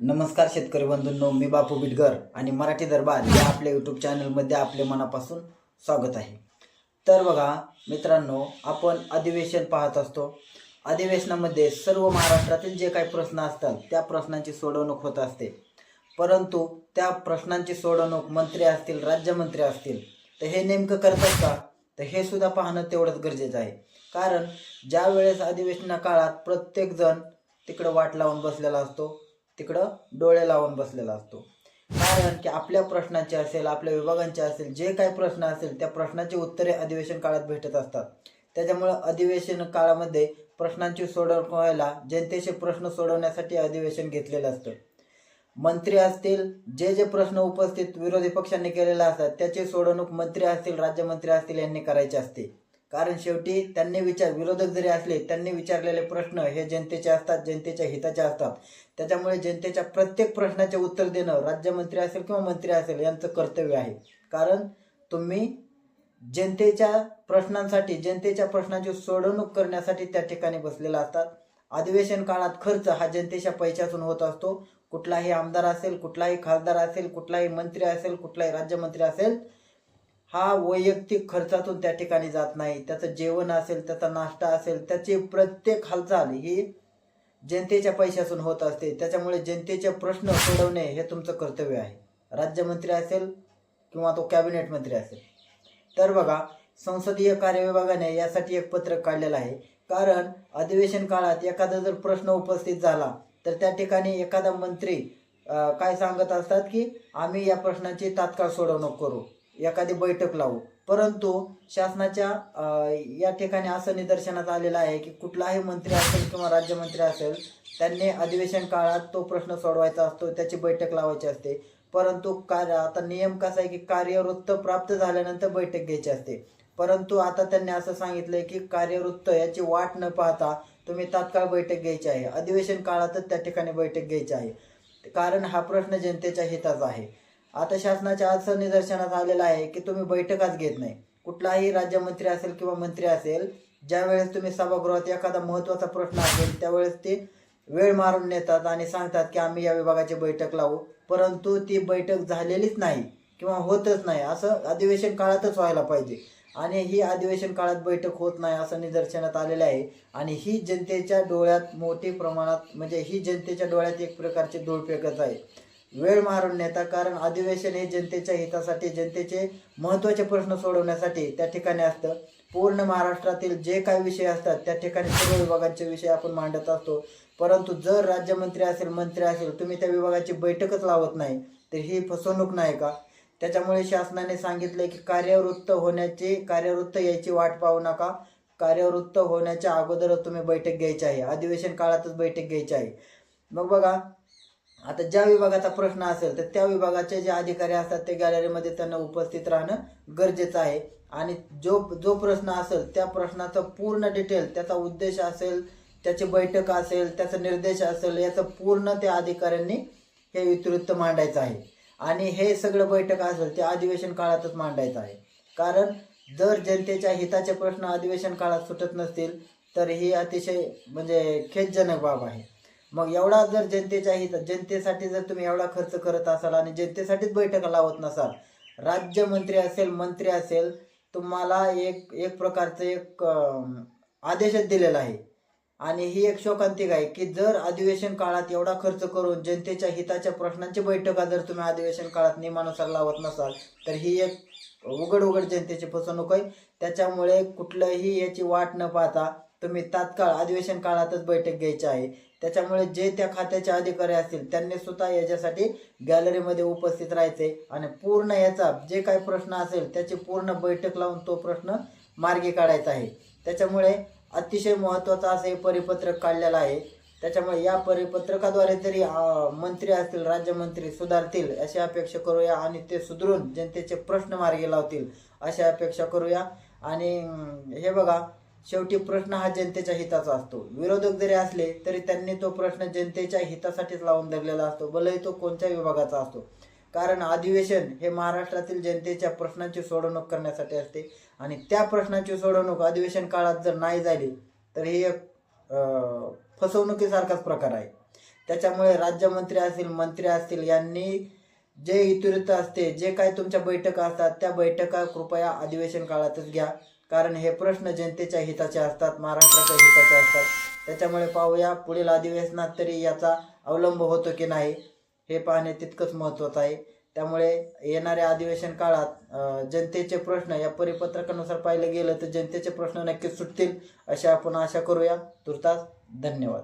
नमस्कार शेतकरी बंधूंनो मी बापू बिटगर आणि मराठी दरबार या आपल्या यूट्यूब चॅनलमध्ये आपले मनापासून स्वागत आहे. तर बघा मित्रांनो आपण अधिवेशन पाहत असतो. अधिवेशनामध्ये सर्व महाराष्ट्रातील जे काही प्रश्न असतात त्या प्रश्नांची सोडवणूक होत असते. परंतु त्या प्रश्नांची सोडवणूक मंत्री असतील राज्यमंत्री असतील तर हे नेमकं करतात का? तर हे सुद्धा पाहणं तेवढंच गरजेचं आहे. कारण ज्या वेळेस अधिवेशना काळात प्रत्येकजण तिकडं वाट लावून बसलेला असतो तिकडं डोळे लावून बसलेला असतो. कारण की आपल्या प्रश्नांचे असेल आपल्या विभागांचे असेल जे काही प्रश्न असेल त्या प्रश्नाची उत्तरे अधिवेशन काळात भेटत असतात. त्याच्यामुळं अधिवेशन काळामध्ये प्रश्नांची सोडवणूक व्हायला जनतेचे प्रश्न सोडवण्यासाठी अधिवेशन घेतलेलं असतं. मंत्री असतील जे जे प्रश्न उपस्थित विरोधी पक्षांनी केलेले असतात त्याची सोडवणूक मंत्री असतील राज्यमंत्री असतील यांनी करायची असते. कारण शेवटी त्यांनी विचार विरोधक जरी असले त्यांनी विचारलेले प्रश्न हे जनतेचे असतात जनतेच्या हिताचे असतात. त्याच्यामुळे जनतेच्या प्रत्येक प्रश्नाचे उत्तर देणं राज्यमंत्री असेल किंवा मंत्री असेल यांचं कर्तव्य आहे. कारण तुम्ही जनतेच्या प्रश्नांसाठी जनतेच्या प्रश्नांची सोडवणूक करण्यासाठी त्या ठिकाणी बसलेला असतात. अधिवेशन काळात खर्च हा जनतेच्या पैशातून होत असतो. कुठलाही आमदार असेल कुठलाही खासदार असेल कुठलाही मंत्री असेल कुठलाही राज्यमंत्री असेल हा वैयक्तिक खर्चातून त्या ठिकाणी जात नाही. त्याचं जेवण असेल त्याचा नाश्ता असेल त्याची प्रत्येक हालचाल ही जनतेच्या पैशातून होत असते. त्याच्यामुळे जनतेचे प्रश्न सोडवणे हे तुमचं कर्तव्य आहे. राज्यमंत्री असेल किंवा तो कॅबिनेट मंत्री असेल. तर बघा संसदीय कार्य विभागाने यासाठी एक पत्रक काढलेलं आहे. कारण अधिवेशन काळात एखादा जर प्रश्न उपस्थित झाला तर त्या ठिकाणी एखादा मंत्री काय सांगत असतात की आम्ही या प्रश्नाची तात्काळ सोडवणूक करू. एखादी बैठक लावू. परंतु शासनाच्या या ठिकाणी असं निदर्शनात आलेलं आहे की कुठलाही मंत्री असेल किंवा राज्यमंत्री असेल त्यांनी अधिवेशन काळात तो प्रश्न सोडवायचा असतो त्याची बैठक लावायची असते. परंतु कार्य आता नियम कसा आहे की कार्यवृत्त प्राप्त झाल्यानंतर बैठक घ्यायची असते. परंतु आता त्यांनी असं सांगितलंय की कार्यवृत्त याची वाट न पाहता तुम्ही तात्काळ बैठक घ्यायची आहे. अधिवेशन काळातच त्या ठिकाणी बैठक घ्यायची आहे. कारण हा प्रश्न जनतेच्या हिताचा आहे. आता शासनाच्या असं निदर्शनात आलेलं आहे की तुम्ही बैठकच घेत नाही. कुठलाही राज्यमंत्री असेल किंवा मंत्री असेल ज्यावेळेस तुम्ही सभागृहात एखादा महत्त्वाचा प्रश्न असेल त्यावेळेस ते वेळ मारून नेतात आणि सांगतात की आम्ही या विभागाची बैठक लावू. परंतु ती बैठक झालेलीच नाही किंवा होतच नाही असं अधिवेशन काळातच व्हायला पाहिजे. आणि ही अधिवेशन काळात बैठक होत नाही असं निदर्शनात आलेलं आहे. आणि ही जनतेच्या डोळ्यात मोठी प्रमाणात म्हणजे ही जनतेच्या डोळ्यात एक प्रकारची धूळ आहे. वेळ मारून नेता कारण अधिवेशन हे जनतेच्या हितासाठी जनतेचे महत्त्वाचे प्रश्न सोडवण्यासाठी त्या ठिकाणी असतं. पूर्ण महाराष्ट्रातील जे काही विषय असतात त्या ठिकाणी सर्व विभागांचे विषय आपण मांडत असतो. परंतु जर राज्यमंत्री असेल मंत्री असेल तुम्ही त्या विभागाची बैठकच लावत नाही तर ही फसवणूक नाही का? त्याच्यामुळे शासनाने सांगितलंय की कार्यवृत्त होण्याची कार्यवृत्त यायची वाट पाहू नका. कार्यवृत्त होण्याच्या अगोदरच तुम्ही बैठक घ्यायची आहे. अधिवेशन काळातच बैठक घ्यायची आहे. मग बघा आता ज्या विभागाचा प्रश्न असेल तर त्या विभागाचे जे अधिकारी असतात ते गॅलरीमध्ये त्यांना उपस्थित राहणं गरजेचं आहे. आणि जो जो प्रश्न असेल त्या प्रश्नाचं पूर्ण डिटेल त्याचा उद्देश असेल त्याची बैठक असेल त्याचा निर्देश असेल याचं पूर्ण त्या अधिकाऱ्यांनी हे वितरित मांडायचं आहे. आणि हे सगळं बैठक असेल ते अधिवेशन काळातच मांडायचं आहे. कारण जर जनतेच्या हिताचे प्रश्न अधिवेशन काळात सुटत नसतील तर ही अतिशय म्हणजे खेदजनक बाब आहे. मग एवढा जर जनतेच्या हित जनतेसाठी जर तुम्ही एवढा खर्च करत असाल आणि जनतेसाठीच बैठका लावत नसाल राज्यमंत्री असेल मंत्री असेल तुम्हाला एक एक प्रकारचं एक आदेशच दिलेला आहे. आणि ही एक शोकांतिक आहे की जर अधिवेशन काळात एवढा खर्च करून जनतेच्या हिताच्या प्रश्नांची बैठका जर तुम्ही अधिवेशन काळात नियमानुसार लावत नसाल तर ही एक उघड उघड जनतेची फसवणूक आहे. त्याच्यामुळे कुठलंही याची वाट न पाहता तुम्ही तात्काळ अधिवेशन काळातच बैठक घ्यायची आहे. त्याच्यामुळे जे त्या खात्याचे अधिकारी असतील त्यांनी सुद्धा याच्यासाठी गॅलरीमध्ये उपस्थित राहायचे आणि पूर्ण याचा जे काही प्रश्न असेल त्याची पूर्ण बैठक लावून तो प्रश्न मार्गी काढायचा आहे. त्याच्यामुळे अतिशय महत्त्वाचं असं हे परिपत्रक काढलेलं आहे. त्याच्यामुळे या परिपत्रकाद्वारे तरी मंत्री असतील राज्यमंत्री सुधारतील अशी अपेक्षा करूया आणि ते सुधरून जनतेचे प्रश्न मार्गी लावतील अशी अपेक्षा करूया. आणि हे बघा शेवटी प्रश्न हा जनतेच्या हिताचा असतो. विरोधक जरी असले तरी त्यांनी तो प्रश्न जनतेच्या हितासाठीच लावून धरलेला असतो. भलेही तो कोणत्या विभागाचा असतो. कारण अधिवेशन हे महाराष्ट्रातील जनतेच्या प्रश्नांची सोडवणूक करण्यासाठी असते. आणि त्या प्रश्नांची सोडवणूक अधिवेशन काळात जर नाही झाली तर हे एक फसवणुकीसारखाच प्रकार आहे. त्याच्यामुळे राज्यमंत्री असतील मंत्री असतील यांनी जे इतरित असते जे काही तुमच्या बैठका असतात त्या बैठका कृपया अधिवेशन काळातच घ्या. कारण हे प्रश्न जनतेच्या हिताचे असतात महाराष्ट्राच्या हिताचे असतात. त्याच्यामुळे पाहूया पुढील अधिवेशनात तरी याचा अवलंब होतो की नाही हे पाहणे तितकंच महत्त्वाचं आहे. त्यामुळे येणाऱ्या अधिवेशन काळात जनतेचे प्रश्न या परिपत्रकानुसार पाहिलं गेलं तर जनतेचे प्रश्न नक्कीच सुटतील अशी आपण आशा करूया. तुर्तास धन्यवाद.